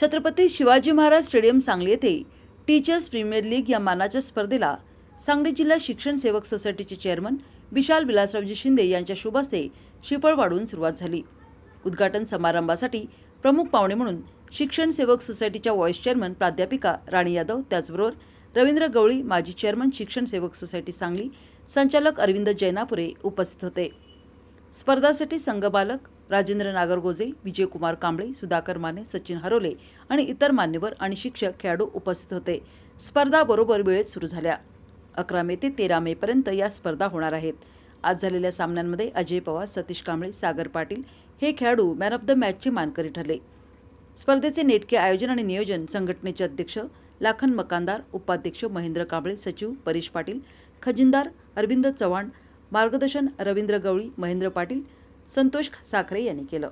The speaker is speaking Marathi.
छत्रपती शिवाजी महाराज स्टेडियम सांगली येथे टीचर्स प्रीमियर लीग या मानाच्या स्पर्धेला सांगली जिल्हा शिक्षण सेवक सोसायटीचे चेअरमन विशाल विलासरावजी शिंदे यांच्या शुभ हस्ते शिफळ वाढून सुरुवात झाली. उद्घाटन समारंभासाठी प्रमुख पाहुणे म्हणून शिक्षण सेवक सोसायटीच्या व्हाईस चेअरमन प्राध्यापिका राणी यादव त्याचबरोबर रवींद्र गवळी माजी चेअरमन शिक्षण सेवक सोसायटी सांगली संचालक अरविंद जैनापुरे उपस्थित होते. स्पर्धासाठी संघबालक राजेंद्र नागरगोजे विजयकुमार कांबळे सुधाकर माने सचिन हरोले आणि इतर मान्यवर आणि शिक्षक खेळाडू उपस्थित होते. स्पर्धा बरोबर वेळेत सुरू झाल्या. अकरा मे ते तेरा मेपर्यंत या स्पर्धा होणार आहेत. आज झालेल्या सामन्यांमध्ये अजय पवार सतीश कांबळे सागर पाटील हे खेळाडू मॅन ऑफ द मॅचचे मानकरी ठरले. स्पर्धेचे नेटके आयोजन आणि नियोजन संघटनेचे अध्यक्ष लाखन मकानदार उपाध्यक्ष महेंद्र कांबळे सचिव परेश पाटील खजिनदार अरविंद चव्हाण मार्गदर्शन रवींद्र गवळी महेंद्र पाटील संतोष साखरे यांनी केलं.